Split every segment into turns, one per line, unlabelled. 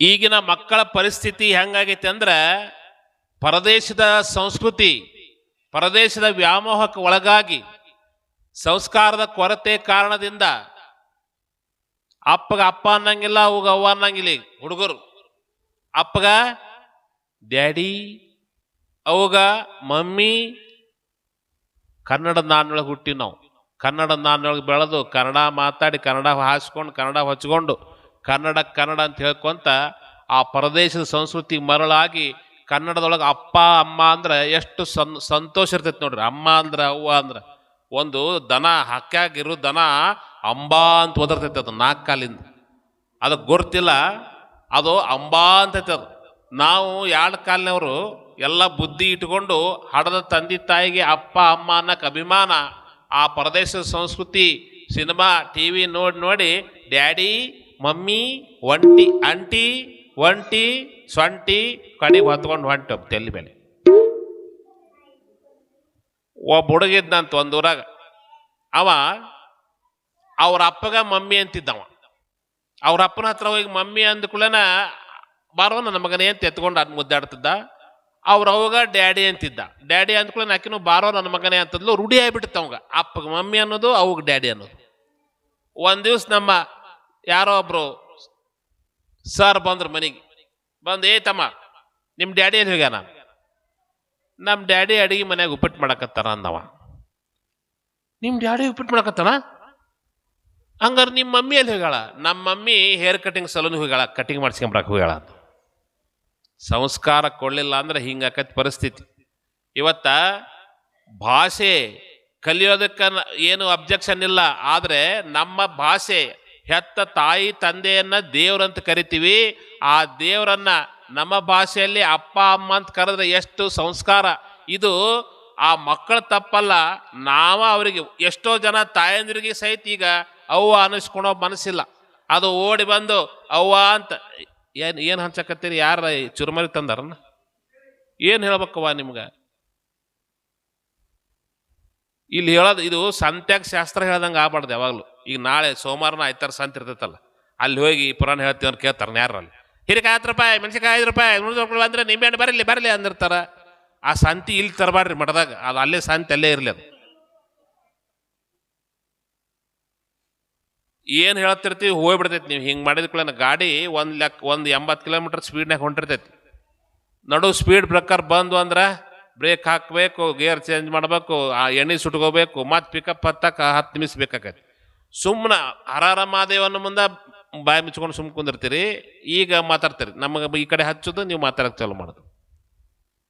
ಈಗಿನ ಮಕ್ಕಳ ಪರಿಸ್ಥಿತಿ ಹೆಂಗಾಗೈತೆ ಅಂದ್ರೆ ಪರದೇಶದ ಸಂಸ್ಕೃತಿ, ಪರದೇಶದ ವ್ಯಾಮೋಹಕ್ಕೆ ಒಳಗಾಗಿ ಸಂಸ್ಕಾರದ ಕೊರತೆ ಕಾರಣದಿಂದ ಅಪ್ಪಗ ಅಪ್ಪ ಅನ್ನಂಗಿಲ್ಲ, ಅವಾಗ ಅವ್ವ ಅನ್ನಂಗಿಲ್ಲ ಹುಡುಗರು. ಅಪ್ಪಗ ಡ್ಯಾಡಿ, ಅವಾಗ ಮಮ್ಮಿ, ಕನ್ನಡ ನಾನೊಳಗೆ ಹುಟ್ಟಿ ನಾವು. ಕನ್ನಡ ನಾನೊಳಗೆ ಬೆಳೆದು ಕನ್ನಡ ಮಾತಾಡಿ, ಕನ್ನಡ ಹಾಸ್ಕೊಂಡು, ಕನ್ನಡ ಹಚ್ಕೊಂಡು ಕನ್ನಡ ಕನ್ನಡ ಅಂತ ಹೇಳ್ಕೊಂತ ಆ ಪರದೇಶದ ಸಂಸ್ಕೃತಿ ಮರಳಾಗಿ ಕನ್ನಡದೊಳಗೆ ಅಪ್ಪ, ಅಮ್ಮ ಅಂದ್ರೆ ಎಷ್ಟು ಸನ್, ಸಂತೋಷ ಇರ್ತೈತೆ ನೋಡ್ರಿ. ಅಮ್ಮ ಅಂದ್ರೆ ಅವ್ವ ಅಂದ್ರೆ ಒಂದು ದನ ಹಕ್ಕಾಗಿರೋ ದನ ಅಂಬಾ ಅಂತ ಓದರ್ತೈತೆ ಅದು ನಾಲ್ಕು ಕಾಲಿಂದ ಅದಕ್ಕೆ ಗೊತ್ತಿಲ್ಲ, ಅದು ಅಂಬಾ ಅಂತೈತೆ ಅದು. ನಾವು ಎರಡು ಕಾಲಿನವರು ಎಲ್ಲ ಬುದ್ಧಿ ಇಟ್ಕೊಂಡು ಹಡದ ತಂದೆ ತಾಯಿಗೆ ಅಪ್ಪ, ಅಮ್ಮ ಅನ್ನಕ್ಕೆ ಅಭಿಮಾನ ಆ ಪ್ರದೇಶದ ಸಂಸ್ಕೃತಿ ಸಿನಿಮಾ ಟಿ ವಿ ನೋಡಿ ನೋಡಿ ಡ್ಯಾಡಿ ಮಮ್ಮಿ, ಒಂಟಿ, ಅಂಟಿ, ಒಂಟಿ ಸೊಂಟಿ ಕಡಿಗೆ ಹೊತ್ಕೊಂಡು ಹೊಂಟಿ ಒಬ್ಬ ತಲೆ ಮೇಲೆ. ಒಬ್ಬ ಹುಡುಗಿದ್ನಂತ ಒಂದು ಊರಾಗ. ಅವ ಅವ್ರ ಅಪ್ಪಗ ಮಮ್ಮಿ ಅಂತಿದ್ದವ. ಅವ್ರ ಅಪ್ಪನ ಹತ್ರ ಹೋಗಿ ಮಮ್ಮಿ ಅಂದ ಕೂಡಲೇ ಬಾರೋ ನನ್ನ ಮಗನೇ ಅಂತ ಎತ್ಕೊಂಡು ಅದು ಮುದ್ದಾಡ್ತಿದ್ದ. ಅವ್ರ ಅವಾಗ ಡ್ಯಾಡಿ ಅಂತಿದ್ದ. ಡ್ಯಾಡಿ ಅಂದ್ಕೊಳ್ಳಿ ಆಕಿನೂ ಬಾರೋ, ನನ್ನ ಮಗನೇ ಅಂತದ್ಲು, ರೂಢಿ ಆಗ್ಬಿಟ್ಟಿತ್ತು ಅವಾಗ. ಅಪ್ಪಗೆ ಮಮ್ಮಿ ಅನ್ನೋದು, ಅವಾಗ ಡ್ಯಾಡಿ ಅನ್ನೋದು. ಒಂದು ದಿವ್ಸ ನಮ್ಮ ಯಾರೋ ಒಬ್ರು, ಸರ್, ಬಂದ್ರು ಮನೆಗೆ. ಬಂದು, ಏ ತಮ್ಮ ನಿಮ್ಮ ಡ್ಯಾಡಿ ಎಲ್ಲಿ ಹೋಗ್ಯಾನ? ನಮ್ಮ ಡ್ಯಾಡಿ ಅಡಿಗೆ ಮನ್ಯಾಗ ಉಪ್ಪಿಟ್ಟು ಮಾಡಕತ್ತಾರ ಅಂದವ. ನಿಮ್ಮ ಡ್ಯಾಡಿ ಉಪ್ಪಿಟ್ಟು ಮಾಡಕತ್ತಾನ? ಹಂಗಾರೆ ನಿಮ್ಮ ಮಮ್ಮಿ ಎಲ್ಲಿ ಹೋಗ್ಯಾಳ. ನಮ್ಮ ಮಮ್ಮಿ ಹೇರ್ ಕಟಿಂಗ್ ಸಲೂನ್ ಹೋಗ್ಯಾಳ, ಕಟಿಂಗ್ ಮಾಡಿಸ್ಕೊಂಬರಕ್ಕೆ ಹೋಗ್ಯಾಳ ಅಂತ ಸಂಸ್ಕಾರ ಕೊಡಲಿಲ್ಲ ಅಂದ್ರೆ ಹಿಂಗಾಕತ್ ಪರಿಸ್ಥಿತಿ. ಇವತ್ತ ಭಾಷೆ ಕಲಿಯೋದಕ್ಕೆ ಏನು ಅಬ್ಜೆಕ್ಷನ್ ಇಲ್ಲ, ಆದರೆ ನಮ್ಮ ಭಾಷೆ ಹೆತ್ತ ತಾಯಿ ತಂದೆಯನ್ನ ದೇವ್ರಂತ ಕರಿತೀವಿ. ಆ ದೇವರನ್ನ ನಮ್ಮ ಭಾಷೆಯಲ್ಲಿ ಅಪ್ಪ, ಅಮ್ಮ ಅಂತ ಕರೆದ್ರೆ ಎಷ್ಟು ಸಂಸ್ಕಾರ. ಇದು ಆ ಮಕ್ಕಳ ತಪ್ಪಲ್ಲ. ನಾವ ಅವರಿಗೆ ಎಷ್ಟೋ ಜನ ತಾಯಂದಿರಿಗೆ ಸಹಿತ ಈಗ ಅವ್ವ ಅನ್ನಿಸ್ಕೊಳೋ ಮನಸ್ಸಿಲ್ಲ. ಅದು ಓಡಿ ಬಂದು ಅವ್ವ ಅಂತ ಏನು ಏನು ಹಂಚಕತ್ತೀರಿ? ಯಾರ ಚುರುಮರಿ ತಂದಾರನ್ನ? ಏನು ಹೇಳ್ಬೇಕವ್ವ ನಿಮ್ಗೆ? ಇಲ್ಲಿ ಹೇಳೋದು ಇದು ಸಂತ್ಯಾಗ ಶಾಸ್ತ್ರ ಹೇಳ್ದಂಗೆ ಆಗ್ಬಾರ್ದು ಯಾವಾಗಲೂ. ಈಗ ನಾಳೆ ಸೋಮವಾರನ ಆಯ್ತಾರ ಸಂತ ಇರ್ತೈತಲ್ಲ, ಅಲ್ಲಿ ಹೋಗಿ ಪುರಾಣ ಹೇಳ್ತೀವಿ ಅಂತ ಕೇಳ್ತಾರೆ ಯಾರು ಅಲ್ಲಿ ಹಿರಿಕಾಯಿ ಹತ್ತು ರೂಪಾಯಿ, ಮೆಣಸಿಕಾಯಿ ಐದು ರೂಪಾಯಿ ಮುನ್ನೂರು ಬಂದ್ರೆ ನಿಂಬೆಹಣ್ಣು ಬರಲಿ ಬರಲಿ ಅಂದಿರ್ತಾರ. ಆ ಸಂತಿ ಇಲ್ಲಿ ತರಬಾರ್ರಿ ಮಠದಾಗ, ಅದು ಅಲ್ಲೇ ಸಂತಿ ಅಲ್ಲೇ ಇರಲಿ ಅದು. ಏನು ಹೇಳ್ತಿರ್ತೀವಿ? ಹೋಗ್ಬಿಡ್ತೈತಿ ನೀವು. ಹಿಂಗೆ ಮಾಡಿದ ಕೂಡ ಗಾಡಿ ಒಂದು ಲೆಕ್ಕ ಒಂದು ಎಂಬತ್ತು ಕಿಲೋಮೀಟರ್ ಸ್ಪೀಡ್ನಾಗ ಹೊಂಟಿರ್ತೈತಿ. ನಡು ಸ್ಪೀಡ್ ಬ್ರೇಕರ್ ಬಂದು ಅಂದ್ರೆ ಬ್ರೇಕ್ ಹಾಕಬೇಕು, ಗೇರ್ ಚೇಂಜ್ ಮಾಡಬೇಕು, ಆ ಎಣ್ಣೆ ಸುಟ್ಕೋಬೇಕು, ಮತ್ತೆ ಪಿಕಪ್ ಹತ್ತಕ್ಕೆ ಹತ್ತು ನಿಮಿಷ ಬೇಕಾಗತ್ತೆ ಸುಮ್ಮನೆ ಹರಹರ ಮಹಾದೇವನ ಮುಂದೆ ಬಾಯಿ ಮುಚ್ಕೊಂಡು ಸುಮ್ಮ ಕುಂದಿರ್ತೀರಿ, ಈಗ ಮಾತಾಡ್ತೀರಿ. ನಮಗೆ ಈ ಕಡೆ ಹಚ್ಚೋದು, ನೀವು ಮಾತಾಡಕ್ಕೆ ಚಾಲು ಮಾಡೋದು.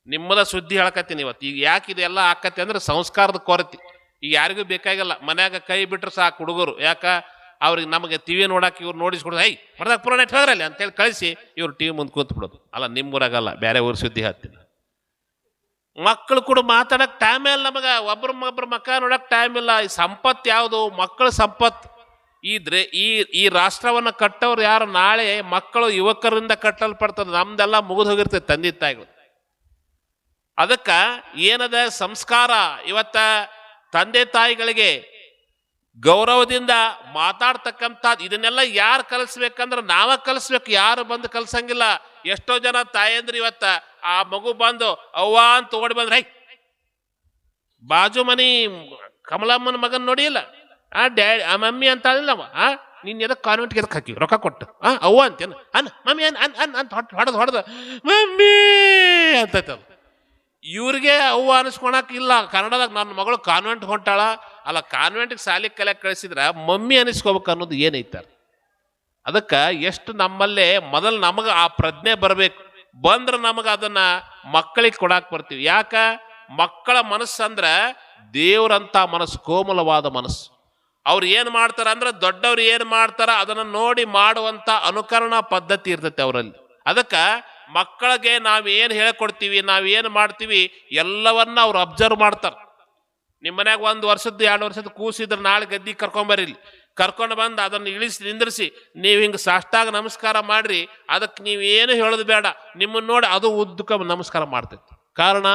ನಿಮ್ಮದ ಸುದ್ದಿ ಹೇಳಕತ್ತೀನಿ ಇವತ್ತು. ಈಗ ಯಾಕೆ ಇದೆಲ್ಲ ಆಕತಿ ಅಂದ್ರೆ ಸಂಸ್ಕಾರದ ಕೊರತೆ. ಈಗ ಯಾರಿಗೂ ಬೇಕಾಗಿಲ್ಲ. ಮನ್ಯಾಗ ಕೈ ಬಿಟ್ರೆ ಸಾಕು ಹುಡುಗರು. ಯಾಕ? ಅವ್ರಿಗೆ ನಮಗೆ ಟಿವಿ ನೋಡಕ್ಕೆ ಇವ್ರು ನೋಡಿಸ್ಕೊಡೋದು ಐ ಪುರಾಣ ಅಂತ ಅಂತೇಳಿ ಕಳಿಸಿ ಇವ್ರು ಟಿವಿ ಮುಂದೆ ಕೂತ್ಬಿಡೋದು. ಅಲ್ಲ, ನಿಮ್ಮ ಊರಾಗಲ್ಲ, ಬೇರೆ ಊರು ಸುದ್ದಿ ಹತ್ತೀನಿ ಮಕ್ಕಳು ಕೂಡ ಮಾತಾಡೋಕೆ ಟೈಮ್ ಇಲ್ಲ ನಮಗೆ. ಒಬ್ರ ಒಬ್ರ ಮಕ್ಕ ನೋಡಕ್ಕೆ ಟೈಮ್ ಇಲ್ಲ. ಈ ಸಂಪತ್ತು ಯಾವುದು? ಮಕ್ಕಳ ಸಂಪತ್ತು. ಇದ್ರೆ ದ್ರೆ ಈ ಈ ರಾಷ್ಟ್ರವನ್ನು ಕಟ್ಟವ್ರು ಯಾರು? ನಾಳೆ ಮಕ್ಕಳು ಯುವಕರಿಂದ ಕಟ್ಟಲ್ಪಡ್ತದೆ. ನಮ್ದೆಲ್ಲ ಮುಗಿದು ಹೋಗಿರ್ತದೆ ತಂದೆ ತಾಯಿಗಳು. ಅದಕ್ಕ ಏನದ ಸಂಸ್ಕಾರ? ಇವತ್ತ ತಂದೆ ತಾಯಿಗಳಿಗೆ ಗೌರವದಿಂದ ಮಾತಾಡ್ತಕ್ಕಂಥ ಇದನ್ನೆಲ್ಲ ಯಾರು ಕಲಿಸ್ಬೇಕಂದ್ರೆ ನಾವ ಕಲಿಸ್ಬೇಕು, ಯಾರು ಬಂದು ಕಲ್ಸಂಗಿಲ್ಲ. ಎಷ್ಟೋ ಜನ ತಾಯಂದ್ರು ಇವತ್ತ ಆ ಮಗು ಬಂದು ಅವ್ವ ಅಂತ ಓಡಿ ಬಂದ್ರೆ ಬಾಜು ಮನಿ ಕಮಲಮ್ಮನ ಮಗನ್ ನೋಡಿಲ್ಲ ಆ ಡ್ಯಾಡಿ, ಆ ಮಮ್ಮಿ ಅಂತ ಅವ? ಆ ನೀನ್ ಎದಕ್ಕೆ ಕಾನ್ವೆಂಟ್ಗೆ ಎದಕ್ಕೆ ಹಾಕಿ? ರೊಕ್ಕ ಕೊಟ್ಟು, ಆ, ಅವ್ವ ಅಂತೇನು ಅನ್, ಮಮ್ಮಿ ಅನ್ ಅನ್ ಅನ್ ಅಂತ ಹೊಡ್ ಹೊಡೆದು ಹೊಡೆದು, ಮಮ್ಮಿ ಅಂತೈತಲ್ಲ. ಇವ್ರಿಗೆ ಅವ್ವ ಅನಿಸ್ಕೊಳಕ್ ಇಲ್ಲ. ಕನ್ನಡದಾಗ ನನ್ನ ಮಗಳು ಕಾನ್ವೆಂಟ್ ಹೊಂಟಾಳ. ಅಲ್ಲ, ಕಾನ್ವೆಂಟ್ಗೆ ಸಾಲಿ ಕಲಿಯಕ್ಕೆ ಕಳಿಸಿದ್ರೆ ಮಮ್ಮಿ ಅನಿಸ್ಕೋಬೇಕು ಅನ್ನೋದು ಏನೈತಾರ ಅದಕ್ಕೆ ಎಷ್ಟು ನಮ್ಮಲ್ಲೇ ಮೊದಲು ನಮಗೆ ಆ ಪ್ರಜ್ಞೆ ಬರಬೇಕು. ಬಂದ್ರೆ ನಮಗೆ ಅದನ್ನ ಮಕ್ಕಳಿಗೆ ಕೊಡಕ್ಕೆ ಬರ್ತೀವಿ. ಯಾಕ? ಮಕ್ಕಳ ಮನಸ್ಸಂದ್ರೆ ದೇವ್ರಂತ ಮನಸ್ಸು, ಕೋಮಲವಾದ ಮನಸ್ಸು. ಅವ್ರು ಏನು ಮಾಡ್ತಾರ ಅಂದ್ರೆ ದೊಡ್ಡವ್ರು ಏನು ಮಾಡ್ತಾರ ಅದನ್ನ ನೋಡಿ ಮಾಡುವಂತ ಅನುಕರಣ ಪದ್ಧತಿ ಇರ್ತೈತೆ ಅವರಲ್ಲಿ. ಅದಕ್ಕೆ ಮಕ್ಕಳಿಗೆ ನಾವು ಏನು ಹೇಳ್ಕೊಡ್ತೀವಿ, ನಾವು ಏನು ಮಾಡ್ತೀವಿ, ಎಲ್ಲವನ್ನ ಅವ್ರು ಅಬ್ಸರ್ವ್ ಮಾಡ್ತಾರೆ. ನಿಮ್ಮ ಮನ್ಯಾಗ ಒಂದು ವರ್ಷದ್ದು, ಎರಡು ವರ್ಷದ ಕೂಸಿದ್ರೆ ನಾಳೆ ಗದ್ದಿ ಕರ್ಕೊಂಬರ್ರಿ ಇಲ್ಲಿ. ಕರ್ಕೊಂಡು ಬಂದು ಅದನ್ನು ಇಳಿಸಿ, ನಿಂದ್ರಿಸಿ, ನೀವು ಹಿಂಗೆ ಸಾಷ್ಟಾಗ ನಮಸ್ಕಾರ ಮಾಡ್ರಿ ಅದಕ್ಕೆ ನೀವೇನು ಹೇಳೋದು ಬೇಡ. ನಿಮ್ಮನ್ನು ನೋಡಿ ಅದು ಉದ್ದಕ್ಕೆ ನಮಸ್ಕಾರ ಮಾಡ್ತೈತಿ. ಕಾರಣ,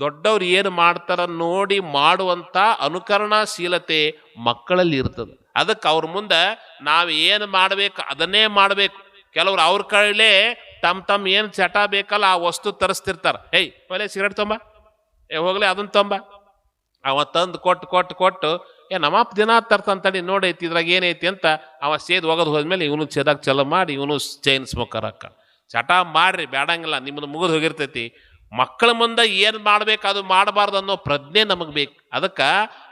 ದೊಡ್ಡವ್ರು ಏನು ಮಾಡ್ತಾರ ನೋಡಿ ಮಾಡುವಂಥ ಅನುಕರಣಾಶೀಲತೆ ಮಕ್ಕಳಲ್ಲಿ ಇರ್ತದೆ. ಅದಕ್ಕೆ ಅವ್ರ ಮುಂದೆ ನಾವು ಏನು ಮಾಡಬೇಕು, ಅದನ್ನೇ ಮಾಡಬೇಕು. ಕೆಲವ್ರು ಅವ್ರ ಕೈಲೇ ತಮ್ಮ ತಮ್ಮ ಏನು ಚಟ ಬೇಕಲ್ಲ ಆ ವಸ್ತು ತರಿಸ್ತಿರ್ತಾರೆ. ಏಯ್ ಪಲೆ ಸಿಗರೇಟ್ ತೊಂಬ. ಏ, ಹೋಗ್ಲಿ ಅದನ್ನ ತೊಂಬ. ಅವ ತಂದು ಕೊಟ್ಟು ಕೊಟ್ಟು ಕೊಟ್ಟು ಏ ನಮ್ಮಪ್ಪ ದಿನ ತರ್ತಂತಡಿ ನೋಡೈತಿ ಇದ್ರಾಗ ಏನೈತಿ ಅಂತ ಅವ ಸೇದ್ ಹೋಗೋದು ಹೋದ್ಮೇಲೆ ಇವನು ಸೇದಾಗ ಚಲ ಮಾಡಿ ಇವನು ಚೈನ್ ಸ್ಮೋಕರ್ ಹಾಕ ಚಟ ಮಾಡ್ರಿ ಬೇಡಂಗಿಲ್ಲ ನಿಮ್ಮದು ಮುಗಿದು ಹೋಗಿರ್ತೈತಿ. ಮಕ್ಕಳ ಮುಂದೆ ಏನು ಮಾಡ್ಬೇಕು, ಅದು ಮಾಡಬಾರ್ದು ಅನ್ನೋ ಪ್ರಜ್ಞೆ ನಮಗೆ ಬೇಕು. ಅದಕ್ಕೆ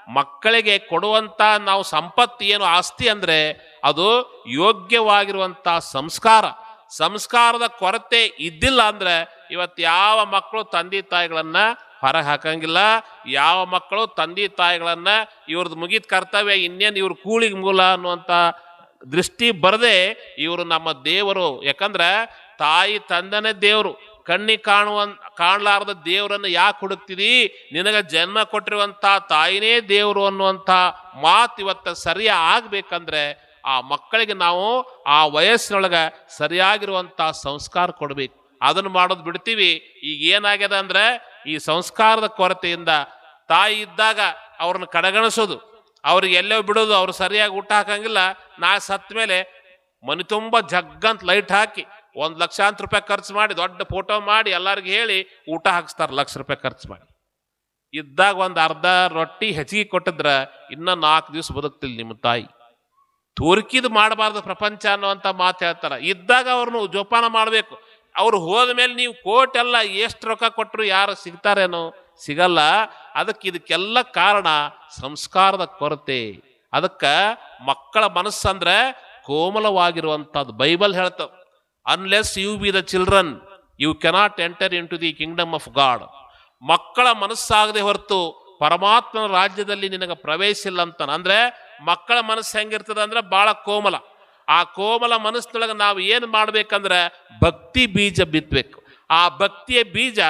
ಮಕ್ಕಳಿಗೆ ಕೊಡುವಂಥ ನಾವು ಸಂಪತ್ತು ಏನು ಆಸ್ತಿ ಅಂದರೆ ಅದು ಯೋಗ್ಯವಾಗಿರುವಂಥ ಸಂಸ್ಕಾರ. ಸಂಸ್ಕಾರದ ಕೊರತೆ ಇದ್ದಿಲ್ಲ ಅಂದ್ರೆ ಇವತ್ತು ಯಾವ ಮಕ್ಕಳು ತಂದೆ ತಾಯಿಗಳನ್ನು ಹೊರಗೆ ಹಾಕಂಗಿಲ್ಲ. ಯಾವ ಮಕ್ಕಳು ತಂದೆ ತಾಯಿಗಳನ್ನು ಇವ್ರದ್ದು ಮುಗಿದ ಕರ್ತವ್ಯ ಇನ್ನೇನು ಇವ್ರ ಕೂಳಿಗೆ ಮೂಲ ಅನ್ನುವಂಥ ದೃಷ್ಟಿ ಬರದೆ ಇವರು ನಮ್ಮ ದೇವರು. ಯಾಕಂದ್ರೆ ತಾಯಿ ತಂದನೇ ದೇವರು. ಕಣ್ಣಿ ಕಾಣುವ ಕಾಣಲಾರದ ದೇವರನ್ನು ಯಾಕೆ ಹುಡುಕ್ತಿದಿ? ನಿನಗೆ ಜನ್ಮ ಕೊಟ್ಟಿರುವಂಥ ತಾಯಿನೇ ದೇವರು ಅನ್ನುವಂಥ ಮಾತು ಇವತ್ತು ಸರಿಯ ಆಗಬೇಕಂದ್ರೆ ಆ ಮಕ್ಕಳಿಗೆ ನಾವು ಆ ವಯಸ್ಸಿನೊಳಗೆ ಸರಿಯಾಗಿರುವಂಥ ಸಂಸ್ಕಾರ ಕೊಡಬೇಕು. ಅದನ್ನು ಮಾಡೋದು ಬಿಡ್ತೀವಿ. ಈಗ ಏನಾಗ್ಯದ ಅಂದ್ರೆ ಈ ಸಂಸ್ಕಾರದ ಕೊರತೆಯಿಂದ ತಾಯಿ ಇದ್ದಾಗ ಅವ್ರನ್ನ ಕಡೆಗಣಿಸೋದು. ಅವ್ರಿಗೆ ಎಲ್ಲೋ ಬಿಡೋದು, ಅವ್ರು ಸರಿಯಾಗಿ ಊಟ ಹಾಕಂಗಿಲ್ಲ. ನಾ ಸತ್ತ ಮೇಲೆ ಮನೆ ತುಂಬ ಜಗ್ಗಂತ ಲೈಟ್ ಹಾಕಿ ಒಂದು ಲಕ್ಷಾಂತರ ರೂಪಾಯಿ ಖರ್ಚು ಮಾಡಿ, ದೊಡ್ಡ ಫೋಟೋ ಮಾಡಿ, ಎಲ್ಲರಿಗೂ ಹೇಳಿ ಊಟ ಹಾಕಿಸ್ತಾರೆ ಲಕ್ಷ ರೂಪಾಯಿ ಖರ್ಚು ಮಾಡಿ. ಇದ್ದಾಗ ಒಂದು ಅರ್ಧ ರೊಟ್ಟಿ ಹೆಚ್ಚಿಗೆ ಕೊಟ್ಟಿದ್ರೆ ಇನ್ನ ನಾಲ್ಕು ದಿವಸ ಬದುಕ್ತಿಲ್ಲ ನಿಮ್ಮ ತಾಯಿ. ತೋರಿಕಿದ್ ಮಾಡಬಾರ್ದು ಪ್ರಪಂಚ ಅನ್ನುವಂಥ ಮಾತು ಹೇಳ್ತಾರ. ಇದ್ದಾಗ ಅವ್ರನ್ನು ಜೋಪಾನ ಮಾಡಬೇಕು. ಅವ್ರು ಹೋದ ಮೇಲೆ ನೀವು ಕೋಟ್ ಎಲ್ಲ ಎಷ್ಟು ರೊಕ್ಕ ಕೊಟ್ಟರು ಯಾರು ಸಿಗ್ತಾರೇನೋ ಸಿಗಲ್ಲ. ಅದಕ್ಕೆ ಇದಕ್ಕೆಲ್ಲ ಕಾರಣ ಸಂಸ್ಕಾರದ ಕೊರತೆ. ಅದಕ್ಕೆ ಮಕ್ಕಳ ಮನಸ್ಸಂದ್ರೆ ಕೋಮಲವಾಗಿರುವಂಥದ್ದು ಬೈಬಲ್ ಹೇಳ್ತದೆ unless you be the children you cannot enter into the kingdom of God ಮಕ್ಕಳ ಮನಸ್ಸಾಗದೆ ಹೊರತು ಪರಮಾತ್ಮನ ರಾಜ್ಯದಲ್ಲಿ ನಿನಗೆ ಪ್ರವೇಶ ಇಲ್ಲ ಅಂತ ಅಂದ್ರೆ ಮಕ್ಕಳ ಮನಸ್ಸು ಹೆಂಗಿರ್ತದೆ ಅಂದ್ರೆ ಬಹಳ ಕೋಮಲ. ಆ ಕೋಮಲ ಮನಸ್ಸಿನೊಳಗೆ ನಾವು ಏನು ಮಾಡ್ಬೇಕಂದ್ರೆ ಭಕ್ತಿ ಬೀಜ ಬಿತ್ತಬೇಕು ಆ ಭಕ್ತಿಯ ಬೀಜ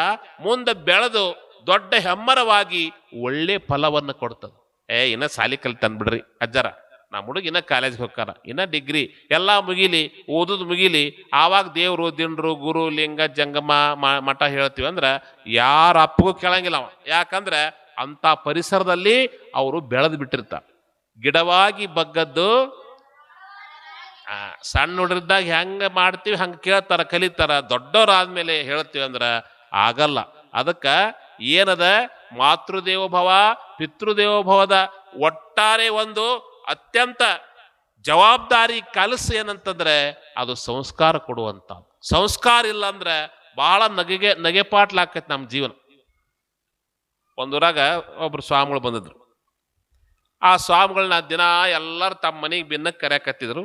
ಮುಂದೆ ಬೆಳೆದು ದೊಡ್ಡ ಹೆಮ್ಮರವಾಗಿ ಒಳ್ಳೆ ಫಲವನ್ನು ಕೊಡ್ತದೆ. ಏ, ಇನ್ನ ಸಾಲಿ ಬಿಡ್ರಿ ಅಜ್ಜರ. ನಮ್ಮ ಹುಡುಗ ಇನ್ನೂ ಕಾಲೇಜ್ಗೆ ಹೋಗ್ತಾರ ಇನ್ನೂ ಡಿಗ್ರಿ ಎಲ್ಲ ಮುಗಿಲಿ, ಓದೋದು ಮುಗಿಲಿ, ಆವಾಗ ದೇವರು, ದಿಂಡ್ರು, ಗುರು, ಲಿಂಗ, ಜಂಗಮ ಮಠ ಹೇಳ್ತೀವಿ ಅಂದ್ರೆ ಯಾರ ಅಪ್ಪಗೂ ಕೇಳಂಗಿಲ್ಲ ಅವ. ಯಾಕಂದ್ರೆ ಅಂತ ಪರಿಸರದಲ್ಲಿ ಅವರು ಬೆಳೆದು ಬಿಟ್ಟಿರ್ತಾರೆ. ಗಿಡವಾಗಿ ಬಗ್ಗದ್ದು ಸಣ್ಣ ಹುಡುಗರಿದ್ದಾಗ ಹೆಂಗೆ ಮಾಡ್ತೀವಿ ಹಂಗೆ ಕೇಳ್ತಾರ, ಕಲಿತಾರ, ದೊಡ್ಡವರಾದ್ಮೇಲೆ ಹೇಳ್ತೀವಿ ಅಂದ್ರೆ ಆಗಲ್ಲ. ಅದಕ್ಕೆ ಏನದ? ಮಾತೃದೇವೋಭವ, ಪಿತೃದೇವೋಭವದ ಒಟ್ಟಾರೆ ಒಂದು ಅತ್ಯಂತ ಜವಾಬ್ದಾರಿ ಕೆಲಸ ಏನಂತಂದ್ರೆ ಅದು ಸಂಸ್ಕಾರ ಕೊಡುವಂತ ಸಂಸ್ಕಾರ ಇಲ್ಲ ಅಂದ್ರೆ ಬಹಳ ನಗೆಗೆ ನಗೆಪಾಟ್ಲಾಕೈತಿ ನಮ್ಮ ಜೀವನ. ಒಂದೂರಾಗ ಒಬ್ರು ಸ್ವಾಮಿಗಳು ಬಂದಿದ್ರು. ಆ ಸ್ವಾಮಿಗಳನ್ನ ದಿನ ಎಲ್ಲರೂ ತಮ್ಮ ಮನೆಗೆ ಭಿನ್ನಕ್ಕೆ ಕರೆಯಕತ್ತಿದ್ರು.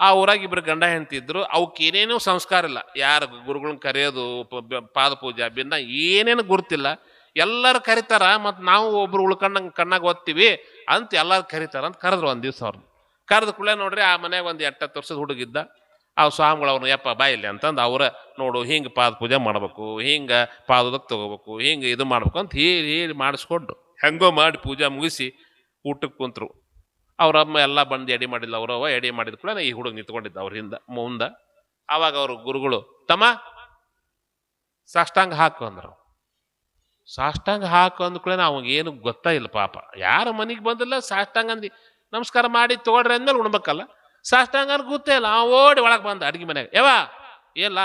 ಆ ಊರಾಗ ಇಬ್ಬರು ಗಂಡ ಹೆಂಡ್ತಿದ್ರು ಅವಕ್ಕೆ ಏನೇನೂ ಸಂಸ್ಕಾರ ಇಲ್ಲ. ಯಾರು ಗುರುಗಳನ್ನ ಕರೆಯೋದು ಪಾದ ಪೂಜೆ ಭಿನ್ನ ಏನೇನು ಗುರುತಿಲ್ಲ. ಎಲ್ಲರೂ ಕರಿತಾರ, ಮತ್ತು ನಾವು ಒಬ್ರು ಉಳ್ಕೊಂಡಂಗೆ ಕಣ್ಣಾಗ ಓದ್ತೀವಿ ಅಂತ ಎಲ್ಲರೂ ಕರಿತಾರ ಅಂತ ಕರೆದ್ರು ಒಂದು ದಿವಸ ಅವ್ರನ್ನ. ಕರೆದ ಕೂಡಲೇ ನೋಡ್ರಿ, ಆ ಮನೆಗೆ ಒಂದು ಎಂಟತ್ತು ವರ್ಷದ ಹುಡುಗಿದ್ದ. ಆ ಸ್ವಾಮಿಗಳು ಅವ್ರನ್ನ ಯಪ್ಪ ಬಾಯಿಲಿ ಅಂತಂದು ಅವ್ರ, ನೋಡು, ಹಿಂಗೆ ಪಾದ ಪೂಜೆ ಮಾಡ್ಬೇಕು, ಹಿಂಗೆ ಪಾದದಕ್ಕೆ ತಗೋಬೇಕು, ಹಿಂಗೆ ಇದು ಮಾಡ್ಬೇಕು ಅಂತ ಹೇಳಿ ಹೇಳಿ ಮಾಡಿಸ್ಕೊಂಡು ಹೆಂಗೋ ಮಾಡಿ ಪೂಜೆ ಮುಗಿಸಿ ಊಟಕ್ಕೆ ಕುಂತರು. ಅವ್ರ ಅಮ್ಮ ಎಲ್ಲ ಬಂದು ಎಡೆ ಮಾಡಿಲ್ಲ ಅವರವ್ವ ಎಡೆ ಮಾಡಿದ ಕೂಡ ಈ ಹುಡುಗ ನಿಂತ್ಕೊಂಡಿದ್ದ ಅವ್ರ ಹಿಂದೆ, ಮುಂದೆ. ಆವಾಗ ಅವರು ಗುರುಗಳು, ತಮ್ಮ, ಸಾಷ್ಟಾಂಗ ಹಾಕು ಅಂದ್ರು. ಸಾಷ್ಟಾಂಗ ಹಾಕು ಕೂಡ ಅವಾಗ ಏನು ಗೊತ್ತಾ ಇಲ್ಲ ಪಾಪ. ಯಾರ ಮನೆಗೆ ಬಂದಿಲ್ಲ, ಸಾಷ್ಟಾಂಗ ಅಂದಿ, ನಮಸ್ಕಾರ ಮಾಡಿ ತಗೊಳ್ರಿ ಅಂದ್ಮೇಲೆ ಉಣ್ಬೇಕಲ್ಲ. ಸಾಷ್ಟಾಂಗ ಗೊತ್ತೇ ಇಲ್ಲ ಅವ ಓಡಿ ಒಳಗೆ ಬಂದ ಅಡುಗೆ ಮನೆಗೆ ಯಾವ ಇಲ್ಲ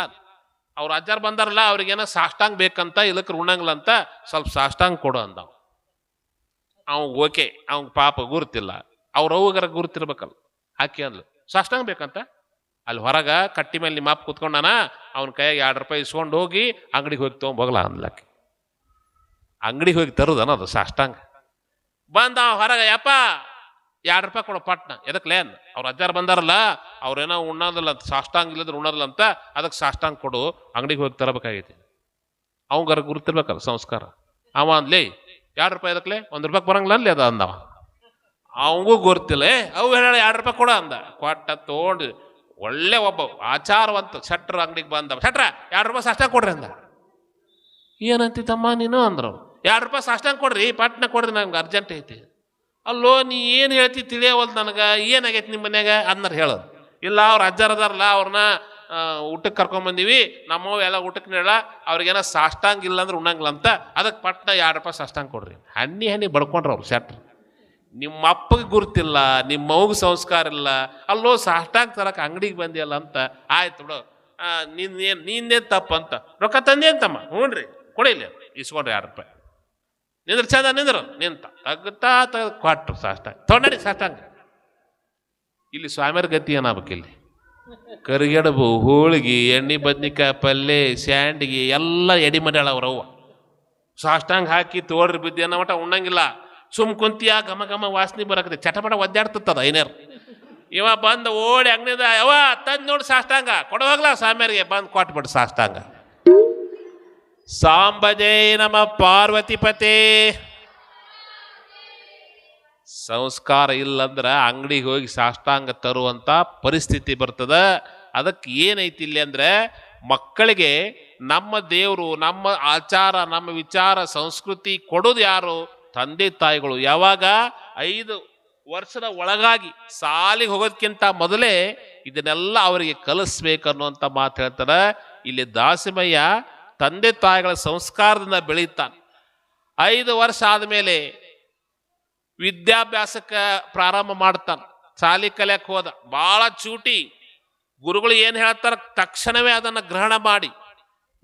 ಅವ್ರ ಅಜ್ಜಾರು ಬಂದಾರಲ್ಲ, ಅವ್ರಿಗೇನೋ ಸಾಷ್ಟಾಂಗ ಬೇಕಂತ ಇಲ್ಲಕ್ಕೆ ಉಣ್ಣಂಗಿಲ್ಲ ಅಂತ ಸ್ವಲ್ಪ ಸಾಷ್ಟಾಂಗ ಕೊಡು ಅಂದ ಅವ. ಅವ್ ಓಕೆ ಅವ್ನ ಪಾಪ ಗುರುತಿಲ್ಲ. ಅವ್ರ ಅವ್ಗರ ಗುರುತಿರ್ಬೇಕಲ್ಲ. ಹಾಕಿ ಅಂದ್ಲು, ಸಾಷ್ಟಾಂಗ ಬೇಕಂತ? ಅಲ್ಲಿ ಹೊರಗೆ ಕಟ್ಟಿ ಮೇಲೆ ನಿಮ್ಮ ಅಪ್ಪ ಕುತ್ಕೊಂಡಾನ, ಅವ್ನ ಕೈಯಾಗ ಎರಡು ರೂಪಾಯಿ ಇಸ್ಕೊಂಡು ಹೋಗಿ ಅಂಗಡಿಗೆ ಹೋಗಿ ತೊಗೊಂಬೋಗಲ್ಲ ಹೋಗ್ಲಾ ಅಂದ್ಲಕ್ಕೆ ಅಂಗಡಿಗೆ ಹೋಗಿ ತರುದನ ಅದು ಸಾಷ್ಟಾಂಗ. ಬಂದ ಹೊರಗೆ, ಯಪ್ಪ, ಎರಡು ರೂಪಾಯಿ ಕೊಡು ಪಟ್ನ. ಎದಕ್ಕೆ ಲೇನ್ ಅವ್ರ ಅಜ್ಜಾರು ಬಂದಾರಲ್ಲ, ಅವ್ರೇನೋ ಉಣ್ಣೋದಿಲ್ಲ ಸಾಷ್ಟಾಂಗ ಇಲ್ಲದ್ರೆ ಉಣ್ಣೋದಿಲ್ಲ ಅಂತ, ಅದಕ್ಕೆ ಸಾಷ್ಟಾಂಗ ಕೊಡು, ಅಂಗಡಿಗೆ ಹೋಗಿ ತರಬೇಕಾಗೈತಿ. ಅವಂಗಾರ ಗುರುತಿರ್ಬೇಕಲ್ಲ ಸಂಸ್ಕಾರ. ಅವ ಅಂದ್ಲೇ, ಎರಡು ರೂಪಾಯಿ ಎದಕ್ಕೆ ಒಂದು ರೂಪಾಯಿ ಬರಂಗಿಲ್ಲ ಅಲ್ಲಿ ಅದ ಅಂದವ ಅವಂಗೂ ಗೊತ್ತಿಲ್ಲ ಅವು ಹೇಳ, ಎರಡು ರೂಪಾಯಿ ಕೊಡ ಅಂದ. ಕೊಟ್ಟ ತಗೊಂಡು, ಒಳ್ಳೆ ಒಬ್ಬ ಆಚಾರವಂತ ಶಟ್ರ ಅಂಗಡಿಗೆ ಬಂದ. ಶಟ್ರ, ಎರಡು ರೂಪಾಯಿ ಸಾಷ್ಟಾಂಗ ಕೊಡ್ರಿ ಅಂದ. ಏನಂತಿತ್ತಮ್ಮ ನೀನು? ಅಂದ್ರು ಎರಡು ರೂಪಾಯಿ ಸಾಷ್ಟಾಂಗ ಕೊಡ್ರಿ ಪಟ್ನ ಕೊಡ್ರಿ ನಮ್ಗೆ ಅರ್ಜೆಂಟ್ ಐತಿ. ಅಲ್ಲೋ, ನೀ ಏನು ಹೇಳ್ತಿ ತಿಳಿಯವಲ್ದು ನನಗೆ, ಏನಾಗೈತಿ ನಿಮ್ಮ ಮನ್ಯಾಗ? ಅದನ್ನ ಹೇಳೋದು ಇಲ್ಲ, ಅವ್ರ ಅಜ್ಜರದಾರಲ್ಲ ಅವ್ರನ್ನ ಊಟಕ್ಕೆ ಕರ್ಕೊಂಬಂದೀವಿ ನಮ್ಮವ್ ಎಲ್ಲ ಊಟಕ್ಕೆ ನೀಡಲ್ಲ ಅವ್ರಿಗೇನೋ ಸಾಷ್ಟಾಂಗ ಇಲ್ಲ ಅಂದ್ರೆ ಉಣ್ಣಂಗಿಲ್ಲ ಅಂತ, ಅದಕ್ಕೆ ಪಟ್ನ ಎರಡು ರೂಪಾಯಿ ಸಾಷ್ಟಾಂಗ ಕೊಡ್ರಿ. ಹಣ್ಣಿ ಹಣ್ಣಿ ಬಡ್ಕೊಂಡ್ರು ಅವ್ರು ಶೆಟ್ರು. ನಿಮ್ಮ ಅಪ್ಪಗೆ ಗುರ್ತಿಲ್ಲ, ನಿಮ್ಮ ಮೌಗೆ ಸಂಸ್ಕಾರ ಇಲ್ಲ, ಅಲ್ಲೋ, ಸಾಷ್ಟಾಂಗ ತರಕ್ಕೆ ಅಂಗಡಿಗೆ ಬಂದಿಲ್ಲ ಅಂತ, ಆಯ್ತು ಬಿಡು. ನಿನ್ನೇನು ನಿನ್ನೇನು ತಪ್ಪ ಅಂತ ರೊಕ್ಕ ತಂದೇನು ತಮ್ಮ ಹ್ಞೂ ರೀ ಕೊಡಿಲ್ಲ ಇಸ್ಕೊಂಡ್ರಿ ಎರಡು ರೂಪಾಯಿ. ನಿಂದ್ರ ಚಂದ ನಿಂದ್ರು ನಿಂತ. ತಗ್ತಾ ತಗ ಕೊಟ್ರು ಸಾಷ್ಟಾಂಗ. ತೊಗೊಂಡಿ ಸಾಷ್ಟಾಂಗ. ಇಲ್ಲಿ ಸ್ವಾಮಿಯರ ಗತಿ ಏನಾಗ್ಬೇಕು ಇಲ್ಲಿ ಕರಿಗಡಬು, ಹೋಳಿಗೆ, ಎಣ್ಣೆ, ಬದ್ನಿಕಾಯಿ, ಪಲ್ಲೆ, ಸ್ಯಾಂಡಿಗೆ ಎಲ್ಲ ಎಡಿ ಮಾಡ್ಯಾಳ ಸಾಷ್ಟಾಂಗ ಹಾಕಿ ತೋಡ್ರಿ ಬಿದ್ದಿ ಅನ್ನೋ ಉಣ್ಣಂಗಿಲ್ಲ. ಸುಮ್ ಕುಂತಿಯ ಘಮ ಘಮ ವಾಸನೆ ಬರಕತ್ತೆ. ಚಟಪಟ ಒದ್ದಾಡ್ತದ ಐನೇರ್ ಇವ ಬಂದು ಓಡಿ ಅಂಗಡಿದ ಯವ ತಂದು ನೋಡಿ ಸಾಷ್ಟಾಂಗ. ಕೊಡುವಾಗ್ಲ ಸ್ವಾಮಿಯರಿಗೆ ಬಂದು ಕೊಟ್ಬಿಟ್ಟು ಸಾಷ್ಟಾಂಗ. ಸಾಂಬಜೇ ನಮ ಪಾರ್ವತಿಪತೆ. ಸಂಸ್ಕಾರ ಇಲ್ಲಂದ್ರೆ ಅಂಗಡಿಗೆ ಹೋಗಿ ಸಾಷ್ಟಾಂಗ ತರುವಂತ ಪರಿಸ್ಥಿತಿ ಬರ್ತದ. ಅದಕ್ಕೆ ಏನೈತಿ ಇಲ್ಲಿ ಅಂದ್ರೆ ಮಕ್ಕಳಿಗೆ ನಮ್ಮ ದೇವರು, ನಮ್ಮ ಆಚಾರ, ನಮ್ಮ ವಿಚಾರ, ಸಂಸ್ಕೃತಿ ಕೊಡೋದು ಯಾರು? ತಂದೆ ತಾಯಿಗಳು. ಯಾವಾಗ? ಐದು ವರ್ಷದ ಒಳಗಾಗಿ ಸಾಲಿಗೆ ಹೋಗೋದಕ್ಕಿಂತ ಮೊದಲೇ ಇದನ್ನೆಲ್ಲ ಅವರಿಗೆ ಕಲಿಸ್ಬೇಕು ಅನ್ನುವಂಥ ಮಾತು ಹೇಳ್ತಾರೆ. ಇಲ್ಲಿ ದಾಸಿಮಯ್ಯ ತಂದೆ ತಾಯಿಗಳ ಸಂಸ್ಕಾರದಿಂದ ಬೆಳೀತಾನೆ. ಐದು ವರ್ಷ ಆದಮೇಲೆ ವಿದ್ಯಾಭ್ಯಾಸಕ್ಕೆ ಪ್ರಾರಂಭ ಮಾಡ್ತಾನೆ. ಶಾಲಿ ಕಲಿಯಕ್ಕೆ ಹೋದ. ಭಾಳ ಚೂಟಿ. ಗುರುಗಳು ಏನು ಹೇಳ್ತಾರೆ? ತಕ್ಷಣವೇ ಅದನ್ನು ಗ್ರಹಣ ಮಾಡಿ.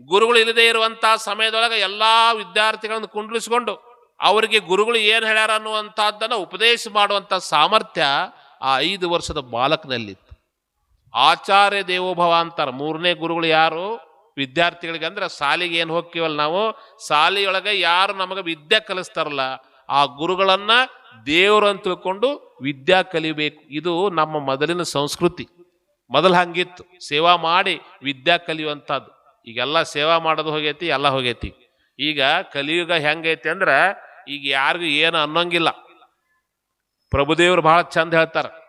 ಗುರುಗಳು ಇಲ್ಲದೆ ಇರುವಂಥ ಸಮಯದೊಳಗೆ ಎಲ್ಲ ವಿದ್ಯಾರ್ಥಿಗಳನ್ನು ಕುಂಡರಿಸ್ಕೊಂಡು ಅವರಿಗೆ ಗುರುಗಳು ಏನು ಹೇಳ್ಯಾರ ಅನ್ನುವಂಥದ್ದನ್ನು ಉಪದೇಶ ಮಾಡುವಂಥ ಸಾಮರ್ಥ್ಯ ಆ ಐದು ವರ್ಷದ ಬಾಲಕನಲ್ಲಿತ್ತು. ಆಚಾರ್ಯ ದೇವೋಭವ ಅಂತಾರೆ. ಮೂರನೇ ಗುರುಗಳು ಯಾರು? ವಿದ್ಯಾರ್ಥಿಗಳಿಗೆ ಅಂದ್ರೆ ಶಾಲೆಗೆ ಏನು ಹೋಗ್ತೀವಲ್ಲ ನಾವು? ಶಾಲೆಯೊಳಗೆ ಯಾರು ನಮಗೆ ವಿದ್ಯೆ ಕಲಿಸ್ತಾರಲ್ಲ, ಆ ಗುರುಗಳನ್ನ ದೇವರು ಅಂತ ತಿಳ್ಕೊಂಡು ವಿದ್ಯಾ ಕಲಿಬೇಕು. ಇದು ನಮ್ಮ ಮೊದಲಿನ ಸಂಸ್ಕೃತಿ. ಮೊದಲು ಹಂಗಿತ್ತು. ಸೇವಾ ಮಾಡಿ ವಿದ್ಯಾ ಕಲಿಯುವಂಥದ್ದು. ಈಗೆಲ್ಲ ಸೇವಾ ಮಾಡೋದು ಹೋಗೈತಿ, ಎಲ್ಲ ಹೋಗೈತಿ. ಈಗ ಕಲಿಯುಗ ಹೆಂಗೈತಿ ಅಂದ್ರೆ, ಈಗ ಯಾರಿಗೂ ಏನು ಅನ್ನೋಂಗಿಲ್ಲ. ಪ್ರಭುದೇವರು ಬಹಳ ಚಂದ ಹೇಳ್ತಾರೆ.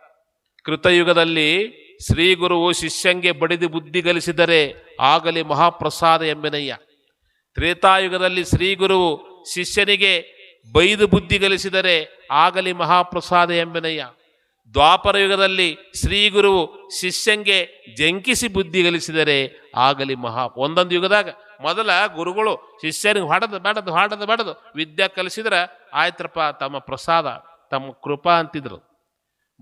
ಕೃತಯುಗದಲ್ಲಿ ಶ್ರೀ ಗುರುವು ಶಿಷ್ಯಂಗೆ ಬಡಿದು ಬುದ್ಧಿ ಗಳಿಸಿದರೆ ಆಗಲಿ ಮಹಾಪ್ರಸಾದ ಎಂಬೆನಯ್ಯ. ತ್ರೇತಾಯುಗದಲ್ಲಿ ಶ್ರೀ ಗುರುವು ಶಿಷ್ಯನಿಗೆ ಬೈದು ಬುದ್ಧಿ ಗಳಿಸಿದರೆ ಆಗಲಿ ಮಹಾಪ್ರಸಾದ ಎಂಬೆನಯ್ಯ. ದ್ವಾಪರ ಯುಗದಲ್ಲಿ ಶ್ರೀ ಗುರುವು ಶಿಷ್ಯಂಗೆ ಜಂಕಿಸಿ ಬುದ್ಧಿ ಗಳಿಸಿದರೆ ಆಗಲಿ ಮಹಾ, ಒಂದೊಂದು ಯುಗದಾಗ ಮೊದಲ ಗುರುಗಳು ಶಿಷ್ಯನಿಗೆ ಹಾಡದು ಬೇಡದು ಹಾಡದು ಬೇಡದು ವಿದ್ಯೆ ಕಲಿಸಿದ್ರೆ ಆಯ್ತ್ರಪ್ಪ ತಮ್ಮ ಪ್ರಸಾದ, ತಮ್ಮ ಕೃಪಾ ಅಂತಿದ್ರು.